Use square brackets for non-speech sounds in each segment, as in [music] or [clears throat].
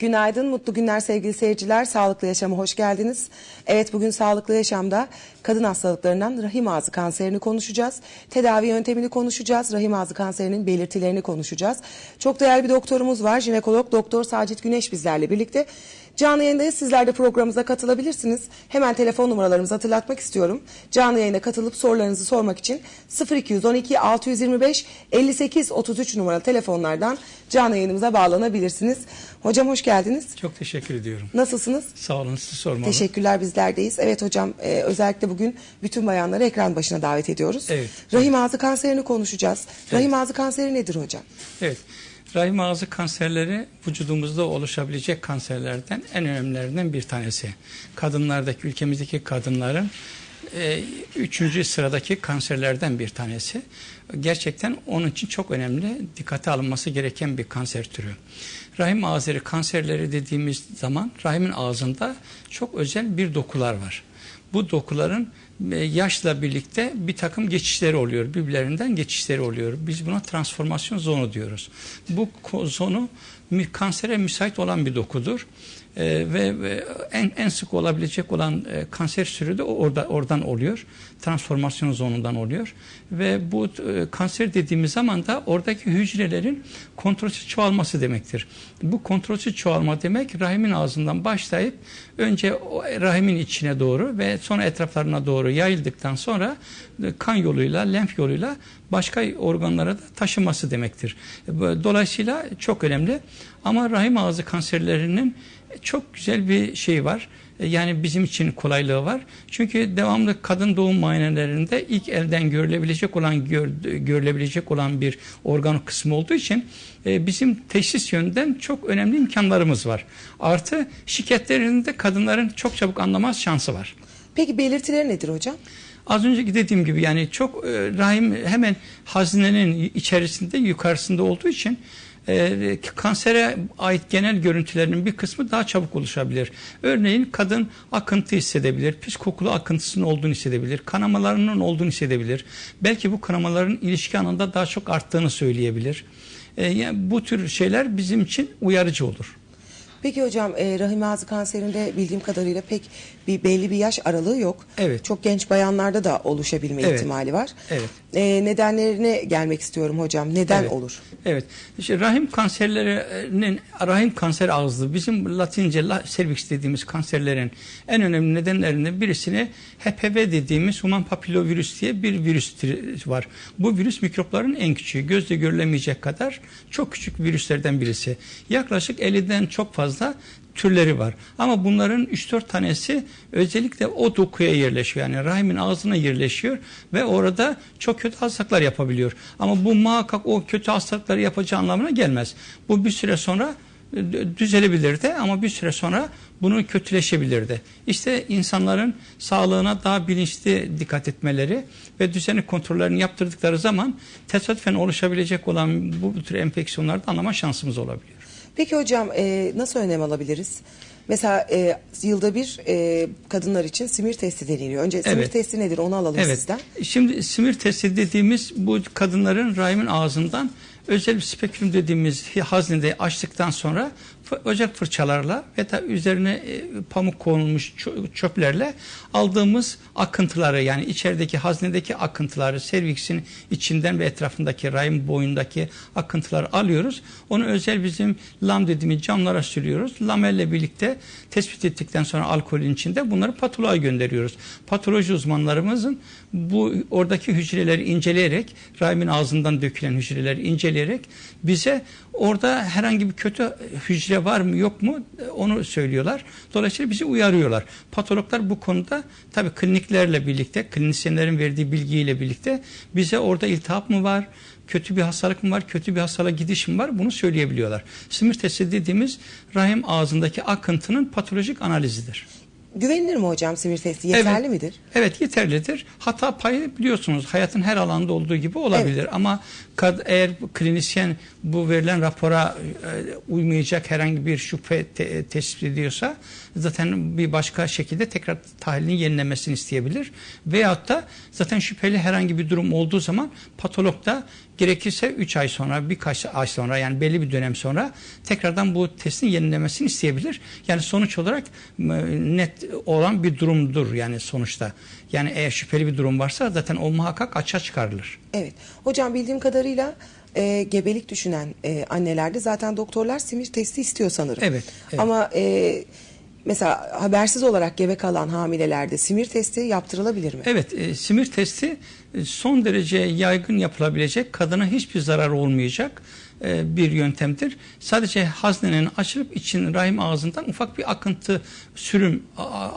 Günaydın, mutlu günler sevgili seyirciler. Sağlıklı Yaşam'a hoş geldiniz. Evet bugün Sağlıklı Yaşam'da kadın hastalıklarından rahim ağzı kanserini konuşacağız. Tedavi yöntemini konuşacağız. Rahim ağzı kanserinin belirtilerini konuşacağız. Çok değerli bir doktorumuz var. Jinekolog Doktor Sacit Güneş bizlerle birlikte. Canlı yayındayız. Sizler de programımıza katılabilirsiniz. Hemen telefon numaralarımızı hatırlatmak istiyorum. Canlı yayına katılıp sorularınızı sormak için 0212 625 58 33 numaralı telefonlardan canlı yayınımıza bağlanabilirsiniz. Hocam hoş geldiniz. Çok teşekkür ediyorum. Nasılsınız? Sağ olun sizi sormalı. Teşekkürler bizlerdeyiz. Evet hocam e, özellikle bugün bütün bayanları ekran başına davet ediyoruz. Evet. Rahim ağzı kanserini konuşacağız. Rahim ağzı kanseri nedir hocam? Evet. Rahim ağzı kanserleri vücudumuzda oluşabilecek kanserlerden en önemlilerinden bir tanesi. Kadınlardaki, ülkemizdeki kadınların e, üçüncü sıradaki kanserlerden bir tanesi. Gerçekten onun için çok önemli, dikkate alınması gereken bir kanser türü. Rahim ağzı kanserleri dediğimiz zaman rahimin ağzında çok özel bir dokular var. Bu dokuların e, yaşla birlikte bir takım geçişleri oluyor. Birbirlerinden geçişleri oluyor. Biz buna transformasyon zonu diyoruz. Bu zonu kansere müsait olan bir dokudur. Ee, ve, ve en en sık olabilecek olan e, kanser türü de orada oradan oluyor. Transformasyon zonundan oluyor. Ve bu e, kanser dediğimiz zaman da oradaki hücrelerin kontrolsüz çoğalması demektir. Bu kontrolsüz çoğalma demek rahimin ağzından başlayıp önce o rahimin içine doğru ve sonra etraflarına doğru yayıldıktan sonra e, kan yoluyla, lenf yoluyla başka organlara da taşıması demektir. Dolayısıyla çok önemli. Ama rahim ağzı kanserlerinin çok güzel bir şey var. E, yani bizim için kolaylığı var. Çünkü devamlı kadın doğum muayenelerinde ilk elden görülebilecek olan gör, görülebilecek olan bir organ kısmı olduğu için e, bizim teşhis yönden çok önemli imkanlarımız var. Artı şikayetlerinde kadınların çok çabuk anlamaz şansı var. Peki belirtileri nedir hocam? Az önceki dediğim gibi yani çok e, rahim hemen hazinenin içerisinde yukarısında olduğu için e, kansere ait genel görüntülerinin bir kısmı daha çabuk oluşabilir. Örneğin kadın akıntı hissedebilir, pis kokulu akıntısının olduğunu hissedebilir, kanamalarının olduğunu hissedebilir. Belki bu kanamaların ilişki anında daha çok arttığını söyleyebilir. E, yani bu tür şeyler bizim için uyarıcı olur. Peki hocam e, rahim ağzı kanserinde bildiğim kadarıyla pek bir belli bir yaş aralığı yok. Evet. Çok genç bayanlarda da oluşabilme Evet. ihtimali var. Evet. E, nedenlerine gelmek istiyorum hocam. Neden Evet. olur? Evet. İşte rahim kanserlerinin rahim kanser ağızlı bizim Latince la, cervix dediğimiz kanserlerin en önemli nedenlerinden birisini HPV dediğimiz human papillovirüs diye bir virüs var. Bu virüs mikropların en küçüğü. Gözle görülemeyecek kadar çok küçük virüslerden birisi. Yaklaşık 50'den çok fazla türleri var. Ama bunların 3-4 tanesi özellikle o dokuya yerleşiyor. Yani rahimin ağzına yerleşiyor ve orada çok kötü hastalıklar yapabiliyor. Ama bu muhakkak o kötü hastalıkları yapacağı anlamına gelmez. Bu bir süre sonra e, düzelebilirdi ama bir süre sonra bunun kötüleşebilirdi. İşte insanların sağlığına daha bilinçli dikkat etmeleri ve düzenli kontrollerini yaptırdıkları zaman tesadüfen oluşabilecek olan bu, tür enfeksiyonlarda anlama şansımız olabiliyor. Peki hocam e, nasıl önlem alabiliriz? Mesela e, yılda bir e, kadınlar için simir testi deniliyor. Önce simir Evet. testi nedir onu alalım Evet. sizden. Şimdi simir testi dediğimiz bu kadınların rahimin ağzından özel bir spekülüm dediğimiz haznede açtıktan sonra ocak fırçalarla ve da üzerine e, pamuk konulmuş çö- çöplerle aldığımız akıntıları yani içerideki haznedeki akıntıları serviksin içinden ve etrafındaki rahim boyundaki akıntıları alıyoruz. Onu özel bizim lam dediğimiz camlara sürüyoruz. Lamelle birlikte tespit ettikten sonra alkolün içinde bunları patoloğa gönderiyoruz. Patoloji uzmanlarımızın bu oradaki hücreleri inceleyerek rahimin ağzından dökülen hücreleri inceleyerek bize orada herhangi bir kötü hücre var mı yok mu onu söylüyorlar. Dolayısıyla bizi uyarıyorlar. Patologlar bu konuda tabii kliniklerle birlikte klinisyenlerin verdiği bilgiyle birlikte bize orada iltihap mı var kötü bir hastalık mı var, kötü bir hastalığa gidiş mi var bunu söyleyebiliyorlar. Simir testi dediğimiz rahim ağzındaki akıntının patolojik analizidir. Güvenilir mi hocam simir testi? Yeterli Evet. midir? Evet yeterlidir. Hata payı biliyorsunuz hayatın her alanda olduğu gibi olabilir ama kad- eğer klinisyen bu verilen rapora e, uymayacak herhangi bir şüphe te- tespit ediyorsa zaten bir başka şekilde tekrar tahlilin yenilemesini isteyebilir. Veyahut da zaten şüpheli herhangi bir durum olduğu zaman patolog da gerekirse 3 ay sonra birkaç ay sonra yani belli bir dönem sonra tekrardan bu testin yenilemesini isteyebilir. Yani sonuç olarak net olan bir durumdur yani sonuçta. Yani eğer şüpheli bir durum varsa zaten o muhakkak açığa çıkarılır. Evet. Hocam bildiğim kadarıyla e, gebelik düşünen e, annelerde zaten doktorlar simir testi istiyor sanırım. Evet, evet. Ama e, mesela habersiz olarak gebe kalan hamilelerde simir testi yaptırılabilir mi? Evet, e, simir testi e, son derece yaygın yapılabilecek, kadına hiçbir zarar olmayacak bir yöntemdir. Sadece haznenin açılıp için rahim ağzından ufak bir akıntı sürüm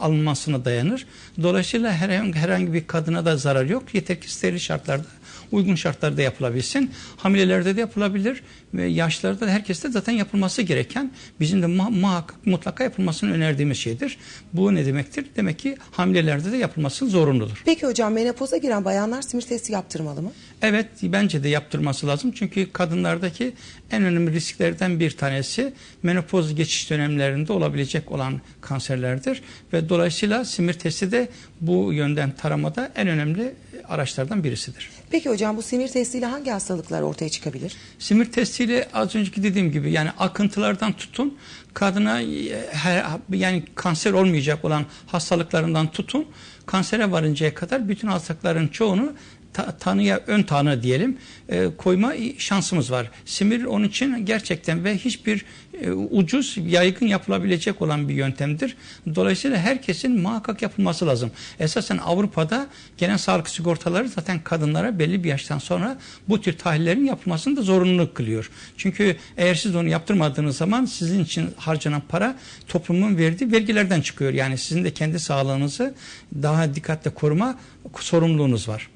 alınmasına dayanır. Dolayısıyla herhangi, herhangi bir kadına da zarar yok. Yeter ki steril şartlarda uygun şartlarda yapılabilsin. Hamilelerde de yapılabilir ve yaşlarda da herkeste zaten yapılması gereken bizim de mu- muhakkak mutlaka yapılmasını önerdiğimiz şeydir. Bu ne demektir? Demek ki hamilelerde de yapılması zorunludur. Peki hocam menopoza giren bayanlar simir testi yaptırmalı mı? Evet bence de yaptırması lazım. Çünkü kadınlardaki en önemli risklerden bir tanesi menopoz geçiş dönemlerinde olabilecek olan kanserlerdir. Ve dolayısıyla simir testi de bu yönden taramada en önemli araçlardan birisidir. Peki hocam bu simir testiyle hangi hastalıklar ortaya çıkabilir? Simir testiyle az önceki dediğim gibi yani akıntılardan tutun kadına e, her, yani kanser olmayacak olan hastalıklarından tutun kansere varıncaya kadar bütün hastalıkların çoğunu ta- tanıya ön tanı diyelim e, koyma şansımız var. Simir onun için gerçekten ve hiçbir e, ucuz yaygın yapılabilecek olan bir yöntemdir. Dolayısıyla herkesin muhakkak yapılması lazım. Esasen Avrupa'da genel sağlık sigortaları zaten kadınlara belli bir yaştan sonra bu tür tahlillerin yapılmasını da zorunlu kılıyor. Çünkü eğer siz onu yaptırmadığınız zaman sizin için harcanan para toplumun verdiği vergilerden çıkıyor. Yani sizin de kendi sağlığınızı daha dikkatle koruma sorumluluğunuz var.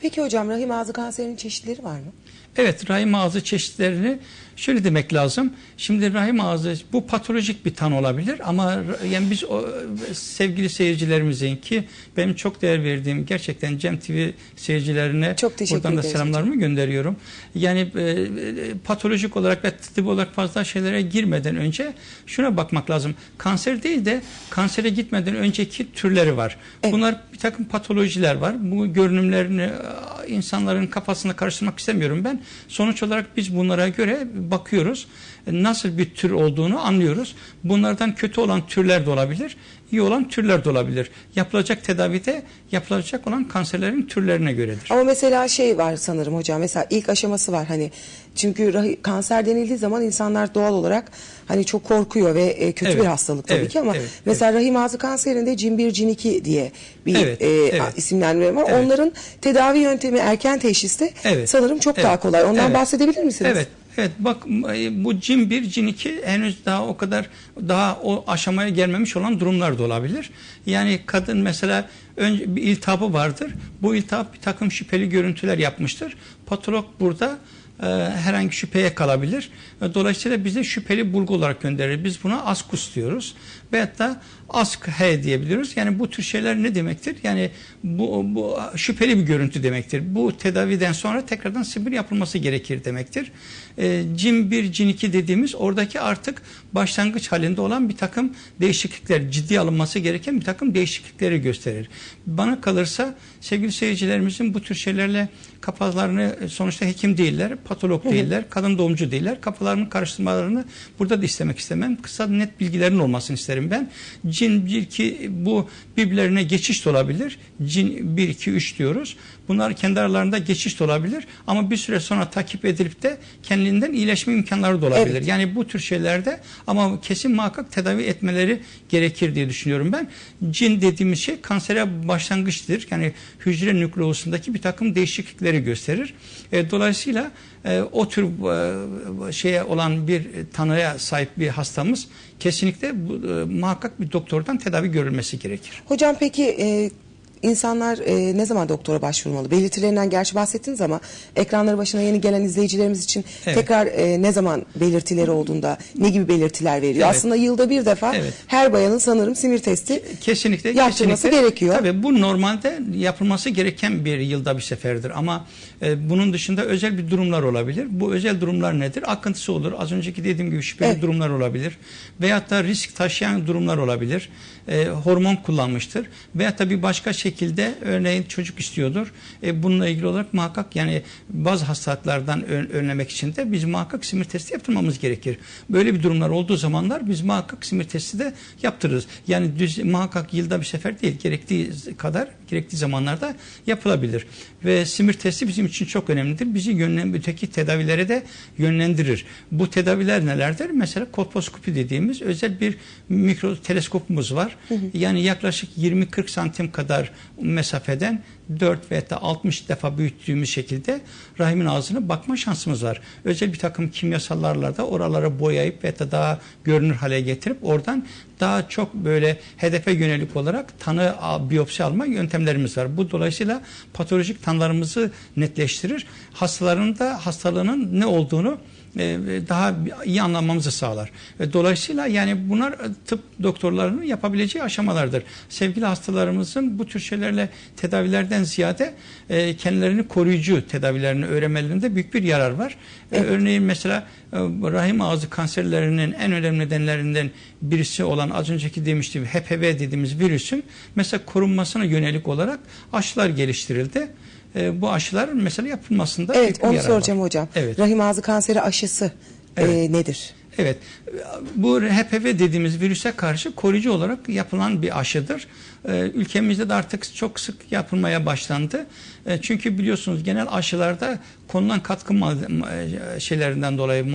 Peki hocam rahim ağzı kanserinin çeşitleri var mı? Evet rahim ağzı çeşitlerini şöyle demek lazım. Şimdi rahim ağzı bu patolojik bir tanı olabilir ama yani biz o, sevgili seyircilerimizin ki benim çok değer verdiğim gerçekten Cem TV seyircilerine Çok buradan da selamlarımı gönderiyorum. Yani e, patolojik olarak ve tıbbi olarak fazla şeylere girmeden önce şuna bakmak lazım. Kanser değil de kansere gitmeden önceki türleri var. Evet. Bunlar bir takım patolojiler var. Bu görünümlerini insanların kafasında karıştırmak istemiyorum ben. Sonuç olarak biz bunlara göre bakıyoruz. E, Nasıl bir tür olduğunu anlıyoruz. Bunlardan kötü olan türler de olabilir, iyi olan türler de olabilir. Yapılacak tedavide yapılacak olan kanserlerin türlerine göredir. Ama mesela şey var sanırım hocam mesela ilk aşaması var hani çünkü kanser denildiği zaman insanlar doğal olarak hani çok korkuyor ve e, kötü Evet, bir hastalık tabii evet, ki ama evet, mesela rahim ağzı kanserinde cin 1 cin 2 diye bir Evet, e, evet. isimlendirme var. Evet. Onların tedavi yöntemi erken teşhiste Evet, sanırım çok evet, daha kolay. Ondan evet. bahsedebilir misiniz? Evet. Evet bak bu cin 1, cin 2 henüz daha o kadar daha o aşamaya gelmemiş olan durumlar da olabilir. Yani kadın mesela önce bir iltihabı vardır. Bu iltihap bir takım şüpheli görüntüler yapmıştır. Patolog burada herhangi şüpheye kalabilir. E, Dolayısıyla bize şüpheli bulgu olarak gönderir. Biz buna askus diyoruz. Veyahut da ask H diyebiliyoruz. Yani bu tür şeyler ne demektir? Yani bu, bu şüpheli bir görüntü demektir. Bu tedaviden sonra tekrardan simir yapılması gerekir demektir. E, cin 1, cin 2 dediğimiz oradaki artık başlangıç halinde olan bir takım değişiklikler, ciddi alınması gereken bir takım değişiklikleri gösterir. Bana kalırsa sevgili seyircilerimizin bu tür şeylerle kafalarını sonuçta hekim değiller, patolog değiller, kadın doğumcu değiller. Kafalarını karıştırmalarını burada da istemek istemem. Kısa net bilgilerin olmasını isterim ben. Cin 1 2 bu birbirlerine geçiş de olabilir. Cin 1 2 3 diyoruz. Bunlar kendi aralarında geçiş de olabilir ama bir süre sonra takip edilip de kendinden iyileşme imkanları da olabilir. Evet. Yani bu tür şeylerde ama kesin muhakkak tedavi etmeleri gerekir diye düşünüyorum ben. Cin dediğimiz şey kansere başlangıçtır. Yani hücre nükleusundaki bir takım değişiklikleri gösterir. E, dolayısıyla e, o tür e, şeye olan bir tanıya sahip bir hastamız kesinlikle bu, e, muhakkak bir doktordan tedavi görülmesi gerekir. Hocam peki e, insanlar e, ne zaman doktora başvurmalı? Belirtilerinden gerçi bahsettiniz ama ekranları başına yeni gelen izleyicilerimiz için Evet. tekrar e, ne zaman belirtileri olduğunda ne gibi belirtiler veriyor? Evet. Aslında yılda bir defa Evet. her bayanın sanırım simir testi Kesinlikle Yaptırması kesinlikle. gerekiyor. Tabii bu normalde yapılması gereken bir yılda bir seferdir ama e, bunun dışında özel bir durumlar olabilir. Bu özel durumlar nedir? Akıntısı olur. Az önceki dediğim gibi şüpheli Evet. durumlar olabilir. Veyahut da risk taşıyan durumlar olabilir. E, hormon kullanmıştır. Veyahut da bir başka şekilde şekilde örneğin çocuk istiyordur. E, bununla ilgili olarak muhakkak yani bazı hastalıklardan ön- önlemek için de biz muhakkak simir testi yaptırmamız gerekir. Böyle bir durumlar olduğu zamanlar biz muhakkak simir testi de yaptırırız. Yani düz, muhakkak yılda bir sefer değil gerektiği kadar gerektiği zamanlarda yapılabilir. Ve simir testi bizim için çok önemlidir. Bizi yönlen, öteki tedavilere de yönlendirir. Bu tedaviler nelerdir? Mesela kolposkopi dediğimiz özel bir mikro teleskopumuz var. Yani yaklaşık 20-40 santim kadar mesafeden 4 veya da 60 defa büyüttüğümüz şekilde rahimin ağzına bakma şansımız var. Özel bir takım kimyasallarla da oralara boyayıp veya da daha görünür hale getirip oradan daha çok böyle hedefe yönelik olarak tanı biyopsi alma yöntemlerimiz var. Bu dolayısıyla patolojik tanılarımızı netleştirir. Hastaların da hastalığının ne olduğunu daha iyi anlamamızı sağlar. Ve dolayısıyla yani bunlar e, tıp doktorlarının yapabileceği aşamalardır. Sevgili hastalarımızın bu tür şeylerle tedavilerden ziyade e, kendilerini koruyucu tedavilerini öğrenmelerinde büyük bir yarar var. E, Örneğin mesela e, rahim ağzı kanserlerinin en önemli nedenlerinden birisi olan az önceki demiştim HPV dediğimiz virüsün mesela korunmasına yönelik olarak aşılar geliştirildi. E, bu aşılar mesela yapılmasında Evet onu yarar soracağım var. hocam. Evet. Rahim ağzı kanseri aşısı e, Evet. nedir? Evet. Bu HPV dediğimiz virüse karşı koruyucu olarak yapılan bir aşıdır. Ee, ülkemizde de artık çok sık yapılmaya başlandı. Ee, çünkü biliyorsunuz genel aşılarda konulan katkı şeylerinden dolayı,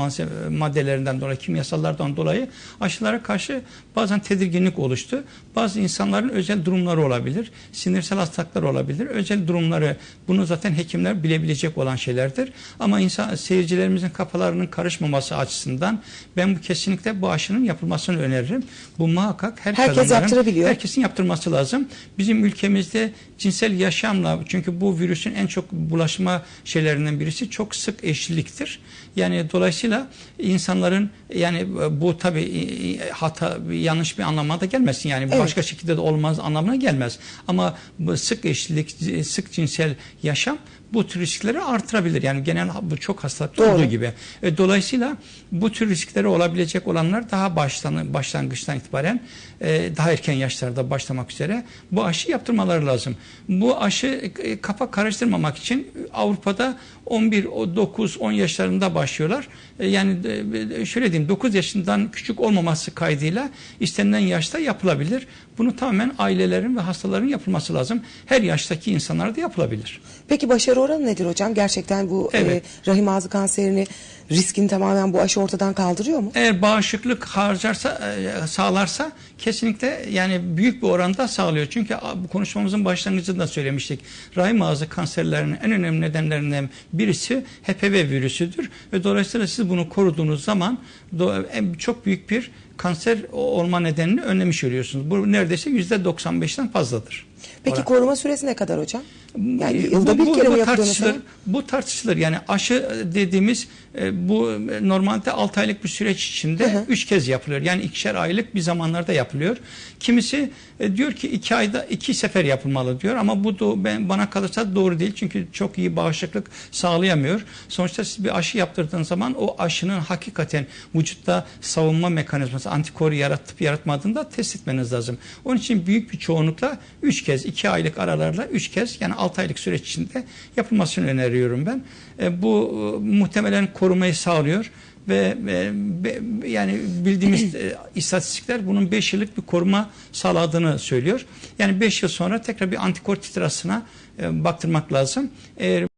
maddelerinden dolayı, kimyasallardan dolayı aşılara karşı bazen tedirginlik oluştu. Bazı insanların özel durumları olabilir. Sinirsel hastalıklar olabilir. Özel durumları bunu zaten hekimler bilebilecek olan şeylerdir. Ama insan seyircilerimizin kafalarının karışmaması açısından ben bu kesinlikle bu aşının yapılmasını öneririm. Bu muhakkak her Herkes yaptırabiliyor. Herkesin yaptırması lazım. Bizim ülkemizde cinsel yaşamla çünkü bu virüsün en çok bulaşma şeylerinden birisi çok sık eşliliktir. Yani dolayısıyla insanların yani bu tabi hata yanlış bir anlamda gelmesin. Yani Evet. başka şekilde de olmaz anlamına gelmez. Ama sık eşlilik, sık cinsel yaşam bu tür riskleri artırabilir. Yani genel bu çok hastalıkta olduğu gibi. E, Dolayısıyla bu tür riskleri olabilecek olanlar daha baştan, başlangıçtan itibaren e, daha erken yaşlarda başlamak üzere bu aşı yaptırmaları lazım. Bu aşı e, kafa karıştırmamak için Avrupa'da 11, o 9, 10 yaşlarında başlıyorlar. E, Yani e, şöyle diyeyim 9 yaşından küçük olmaması kaydıyla istenilen yaşta yapılabilir. Bunu tamamen ailelerin ve hastaların yapılması lazım. Her yaştaki insanlara da yapılabilir. Peki başarı oranı nedir hocam? Gerçekten bu e, Evet. rahim ağzı kanserini riskini tamamen bu aşı ortadan kaldırıyor mu? Eğer bağışıklık harcarsa, e, sağlarsa kesinlikle yani büyük bir oranda sağlıyor. Çünkü bu konuşmamızın başlangıcında söylemiştik. Rahim ağzı kanserlerinin en önemli nedenlerinden birisi HPV virüsüdür. Ve dolayısıyla siz bunu koruduğunuz zaman en- çok büyük bir kanser olma nedenini önlemiş oluyorsunuz. Bu neredeyse %95'ten fazladır. Peki Oran. koruma süresi ne kadar hocam? Yani yılda bu- bir bu- kere bu mi tartışılır. mesela? Bu tartışılır. Yani aşı dediğimiz e, bu e, normalde 6 aylık bir süreç içinde Hı hı. 3 kez yapılıyor. Yani ikişer aylık bir zamanlarda yapılıyor. Kimisi e, diyor ki 2 ayda 2 sefer yapılmalı diyor ama bu da ben bana kalırsa doğru değil. Çünkü çok iyi bağışıklık sağlayamıyor. Sonuçta siz bir aşı yaptırdığınız zaman o aşının hakikaten vücutta savunma mekanizması antikor yaratıp yaratmadığını da test etmeniz lazım. Onun için büyük bir çoğunlukla 3 kez 2 aylık aralarla 3 kez yani 6 aylık süreç içinde yapılmasını öneriyorum ben. E, bu e, muhtemelen korumayı sağlıyor ve e, yani bildiğimiz e, [clears throat] istatistikler bunun 5 yıllık bir koruma sağladığını söylüyor. Yani 5 yıl sonra tekrar bir antikor titrasına e, baktırmak lazım. Eğer